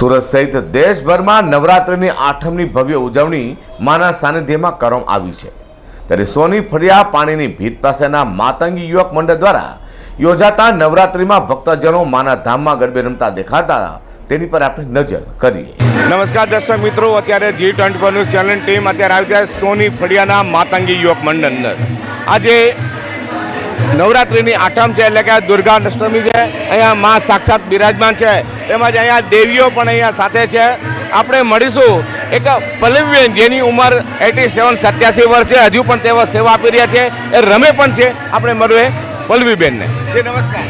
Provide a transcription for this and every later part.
સુરત સહિત દેશભરમાં નવરાત્રિની આઠમની ભવ્ય ઉજવણી માના સાનિધ્યમાં કરવામાં આવી છે. ત્યારે સોની ફળિયા પાણીની ભીત પાસેના માતંગી યુવક મંડળ દ્વારા યોજાતા નવરાત્રિમાં ભક્તજનો માના ધામમાં ગરબે રમતા દેખાતા તેની પર આપણે નજર કરીએ. નમસ્કાર દર્શક મિત્રો, અત્યારે G twenty news channel team અત્યારે આવી છે સોની ફળિયાના માતંગી યુવક મંડળ અંદર. આજે નવરાત્રિની આઠમ છે એટલે કે આ દુર્ગા અષ્ટમી છે. અહીંયા મા સાક્ષાત બિરાજમાન છે. તેમજ અહીંયા દેવીઓ પણ અહીંયા સાથે છે. આપણે મળીશું એક પલ્લવીબેન જેની ઉંમર એટી સેવન સત્યાસી વર્ષ છે. હજુ પણ તેઓ સેવા આપી રહ્યા છે. એ રમે પણ છે. આપણે મળીએ પલ્લવીબેનને. જે નમસ્કાર.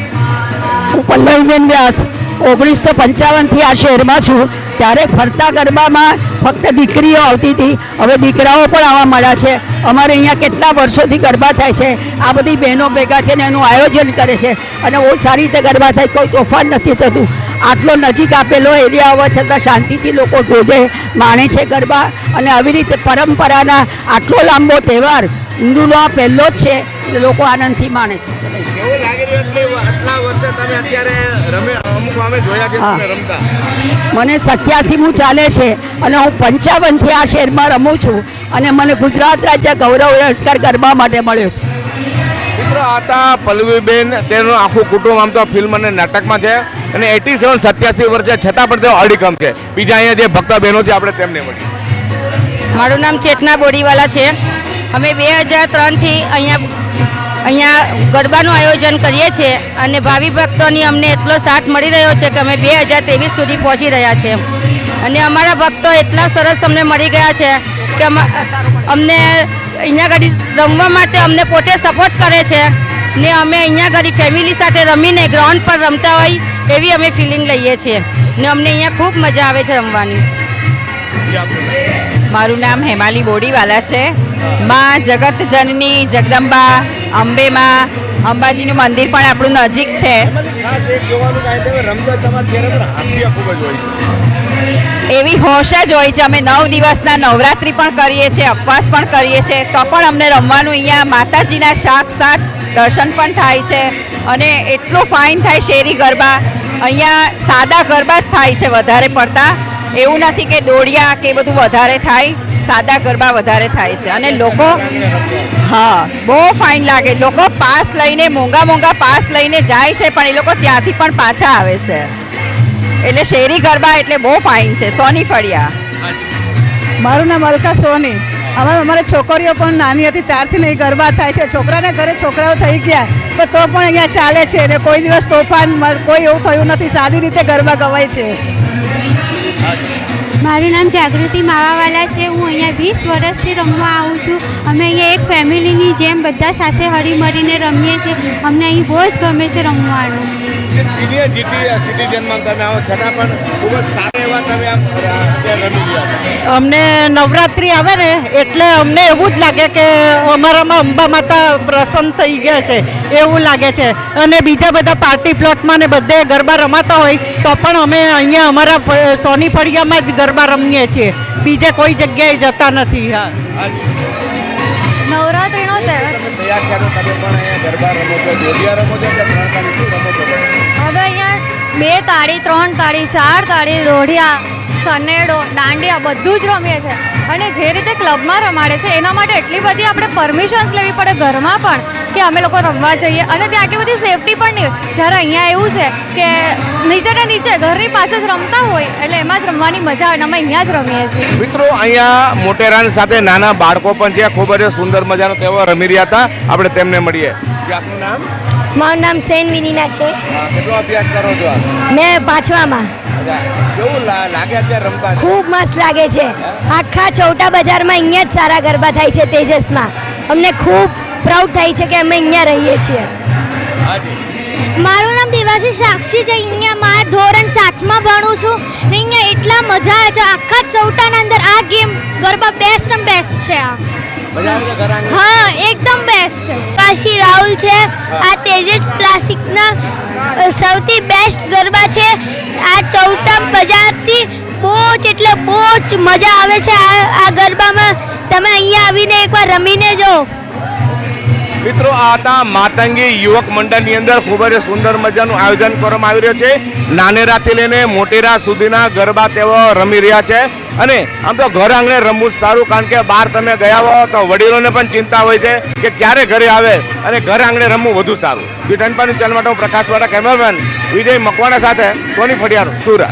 હું પલ્લવીબેન વ્યાસ ઓગણીસો પંચાવનથી આ શહેરમાં છું. ત્યારે ફરતા ગરબામાં ફક્ત દીકરીઓ આવતી હતી. હવે દીકરાઓ પણ આવવા મળ્યા છે. અમારે અહીંયા કેટલા વર્ષોથી ગરબા થાય છે. આ બધી બહેનો ભેગા થઈને એનું આયોજન કરે છે. અને બહુ સારી રીતે ગરબા થાય. કોઈ તોફાન નથી થતું. આટલો નજીક આપેલો એરિયા હોવા છતાં શાંતિથી લોકો જોજે માણે છે ગરબા. અને આવી રીતે પરંપરાના આટલો લાંબો તહેવાર હિન્દુનો આ પહેલો જ છે. લોકો આનંદથી માણે છે. કેવું લાગી રહ્યું આટલા વર્ષે તમે અત્યારે રમે અમુક અમે જોયા છે રમતા? મને સત્યાસીમું ચાલે છે અને હું પંચાવનથી આ શહેરમાં રમું છું અને મને ગુજરાત રાજ્ય ગૌરવ પુરસ્કાર કરવા માટે મળ્યો છે. મિત્રો આ હતા પલ્લવીબેન તેનું આખું કુટુંબ આમ તો ફિલ્મ અને નાટકમાં છે અને એટી સેવન સત્યાસી વર્ષે છતાં પણ તેઓ અડીકમ છે. બીજા અહીંયા જે ભક્ત બહેનો છે આપણે તેમને મળી મારું નામ ચેતના બોડીવાલા છે. અમે બે હજાર ત્રણથી અહીંયા અહીંયા ગરબાનું આયોજન કરીએ છીએ અને ભાવિ ભક્તોની અમને એટલો સાથ મળી રહ્યો છે કે અમે બે હજાર ત્રેવીસ સુધી પહોંચી રહ્યા છીએ. અને અમારા ભક્તો એટલા સરસ અમને મળી ગયા છે કે અમ- અમને અહીંયા ઘડી રમવા માટે અમને પોતે સપોર્ટ કરે છે ને અમે અહીંયા ઘડી ફેમિલી સાથે રમીને ગ્રાઉન્ડ પર રમતા હોય એવી અમે ફિલિંગ લઈએ છીએ. ને અમને અહીંયા ખૂબ મજા આવે છે રમવાની. મારું નામ હેમાલી બોડીવાલા છે. માં જગત જનની જગદંબા અંબેમાં અંબાજીનું મંદિર પણ આપણું નજીક છે. એવી હોશ જ હોય છે અમે નવ દિવસના નવરાત્રિ પણ કરીએ છીએ ઉપવાસ પણ કરીએ છીએ તો પણ અમને રમવાનું અહીંયા માતાજીના સાક્ષાત દર્શન પણ થાય છે. અને એટલું ફાઇન થાય શેરી ગરબા. અહીંયા સાદા ગરબા જ થાય છે વધારે પડતા. એવું નથી કે દોડિયા કે બધું વધારે થાય. સાદા ગરબા વધારે થાય છે. અને લોકો, હા, બહુ ફાઇન લાગે. લોકો પાસ લઈને, મોંઘા મોંઘા પાસ લઈને જાય છે, પણ એ લોકો ત્યાંથી પણ પાછા આવે છે. એટલે શેરી ગરબા એટલે બહુ ફાઇન છે. સોની ફળિયા. મારું નામ અલકા સોની. અમે અમારે છોકરીઓ પણ નાની હતી, ત્યારથી નહીં ગરબા થાય છે. છોકરાને ઘરે છોકરાઓ થઈ ગયા પણ તો પણ અહીંયા ચાલે છે. ને કોઈ દિવસ તોફાન, કોઈ એવું થયું નથી. સાદી રીતે ગરબા ગવાય છે. મારું નામ જાગૃતિ માવાવાલા છે. હું અહીંયા વીસ વર્ષથી રમવા આવું છું. અમે અહીંયા એક ફેમિલીની જેમ બધા સાથે હળીમળીને રમીએ છીએ. અમને અહીં બહુ જ ગમે છે રમવાનું. જે સિનિયર જીટી સિટીઝનમાં તમે આવો છતાં પણ ખૂબ જ સારા એવા તમે આમ અત્યારે રમી ગયા અમને નવરાત્રિ આવે ને એટલે અમને એવું જ લાગે કે અમારામાં અંબા માતા પ્રસન્ન થઈ ગયા છે એવું લાગે છે. અને બીજા બધા પાર્ટી પ્લોટમાં ને બધે ગરબા રમાતા હોય તો પણ અમે અહીંયા અમારા સોની ફળિયામાં જ ગરબા રમીએ છીએ. બીજે કોઈ જગ્યાએ જતા નથી હા. હવે અહીંયા બે તાળી, ત્રણ તાળી, ચાર તાળી દોઢિયા સનેડો, દાંડિયા બધું જ રમીએ છે. અને જે રીતે ક્લબમાં રમાડે છે એના માટે એટલી બધી આપણે પરમિશન્સ લેવી પડે ઘરમાં પણ કે અમે લોકો રમવા જઈએ. અને ત્યાં આટલી બધી સેફટી પણ નહીં. જ્યારે અહીંયા એવું છે કે નીચે ને નીચે ઘરની પાસે જ રમતા હોય એટલે એમાં જ રમવાની મજા આવે અને અમે અહીંયા જ રમીએ છીએ. મિત્રો અહીંયા મોટેરાની સાથે નાના બાળકો પણ છે. ખૂબ જ સુંદર મજાનો તહેવાર રમી રહ્યા હતા. આપણે તેમને મળીએ. જે આપનું નામ? મારું નામ સેન વિનીના છે કેટલો અભ્યાસ કરો છો મેં પાંચવામાં. અચ્છા કેવું લાગે અત્યારે રમતા ખૂબ મસ્ત લાગે છે. આખા ચૌટા બજારમાં અહીંયા જ સારા ગરબા થાય છે તેજસમાં. અમને ખૂબ પ્રાઉડ થાય છે કે અમે અહીંયા રહીએ છીએ. મારું નામ દેવાશી સાક્ષી છે. અહીંયા મારા ધોરણ સાતમાં ભણું છું. ને અહીંયા એટલા મજા આવે છે. આખા ચૌટાના અંદર આ game garba best and best છે આ. હા એકદમ બેસ્ટ કાશી રાહુલ છે. આ તેજસ ક્લાસિકના સૌથી બેસ્ટ ગરબા છે. આ ચૌટા બજારથી બહુ જ એટલે બહુ જ મજા આવે છે આ આ ગરબામાં. તમે અહીંયા આવીને એકવાર રમીને જો. મિત્રો, આ હતા માતંગી યુવક મંડળની અંદર ખૂબ જ સુંદર મજાનું આયોજન કરવામાં આવી રહ્યું છે. નાનેરાથી લઈને મોટેરા સુધીના ગરબા તેઓ રમી રહ્યા છે. અને આમ તો ઘર આંગણે રમવું સારું, કારણ કે બહાર તમે ગયા હો તો વડીલોને પણ ચિંતા હોય છે કે ક્યારે ઘરે આવે અને ઘર આંગણે રમવું વધુ સારું. જી ટનપાની ચેનલ માટે હું પ્રકાશવાળા કેમેરામેન વિજય મકવાણા સાથે સોની ફળિયાર, સુરત.